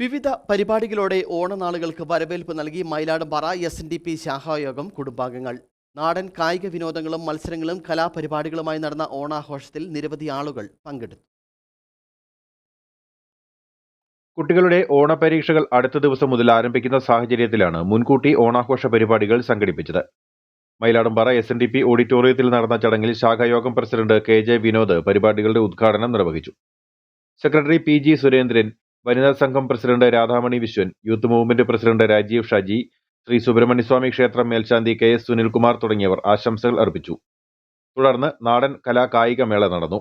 വിവിധ പരിപാടികളോടെ ഓണനാളുകൾക്ക് വരവേൽപ്പ് നൽകി Mayiladumpara S N D P ശാഖായോഗം കുടുംബാംഗങ്ങൾ. നാടൻ കായിക വിനോദങ്ങളും മത്സരങ്ങളും കലാപരിപാടികളുമായി നടന്ന ഓണാഘോഷത്തിൽ നിരവധി ആളുകൾ പങ്കെടുത്തു. കുട്ടികളുടെ ഓണപരീക്ഷകൾ അടുത്ത ദിവസം മുതൽ ആരംഭിക്കുന്ന സാഹചര്യത്തിലാണ് മുൻകൂട്ടി ഓണാഘോഷ പരിപാടികൾ സംഘടിപ്പിച്ചത്. Mayiladumpara S N D P ഓഡിറ്റോറിയത്തിൽ നടന്ന ചടങ്ങിൽ ശാഖായോഗം പ്രസിഡന്റ് കെ ജെ വിനോദ് പരിപാടികളുടെ ഉദ്ഘാടനം നിർവഹിച്ചു. സെക്രട്ടറി പി ജി സുരേന്ദ്രൻ വനിതാ സംഘം president Radhamani Viswan youth movement president Rajeev Shaji Shri Subrahmanyaswamy ക്ഷേത്രം മേൽശാന്തി കെ എസ് സുനിൽകുമാർ തുടങ്ങിയവർ ആശംസകൾ അർപ്പിച്ചു. തുടർന്ന് നാടൻ കലാ കായിക മേള നടന്നു.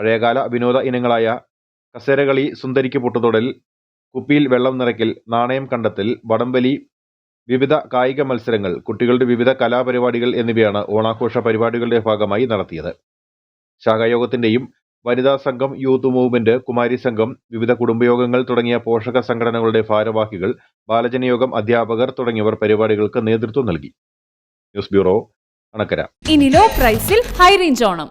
പഴയകാല വിനോദ ഇനങ്ങളായ കസേരകളി സുന്ദരിക്ക് പൊട്ടുതൊടൽ കുപ്പിയിൽ വെള്ളം നിറയ്ക്കൽ നാണയം കണ്ടെത്തൽ വടംവലി വിവിധ കായിക മത്സരങ്ങൾ കുട്ടികളുടെ വിവിധ കലാപരിപാടികൾ എന്നിവയാണ് ഓണാഘോഷ പരിപാടികളുടെ ഭാഗമായി നടത്തിയത്. ശാഖായോഗത്തിന്റെയും വനിതാ സംഘം യൂത്ത് മൂവ്മെന്റ് കുമാരി സംഘം വിവിധ കുടുംബയോഗങ്ങൾ തുടങ്ങിയ പോഷക സംഘടനകളുടെ ഭാരവാഹികൾ ബാലജനയോഗം അധ്യാപകർ തുടങ്ങിയവർ പരിപാടികൾക്ക് നേതൃത്വം നൽകി. News bureau Anakkara. ഇനി ലോ പ്രൈസിൽ ഹൈ റേഞ്ച് ഓണം.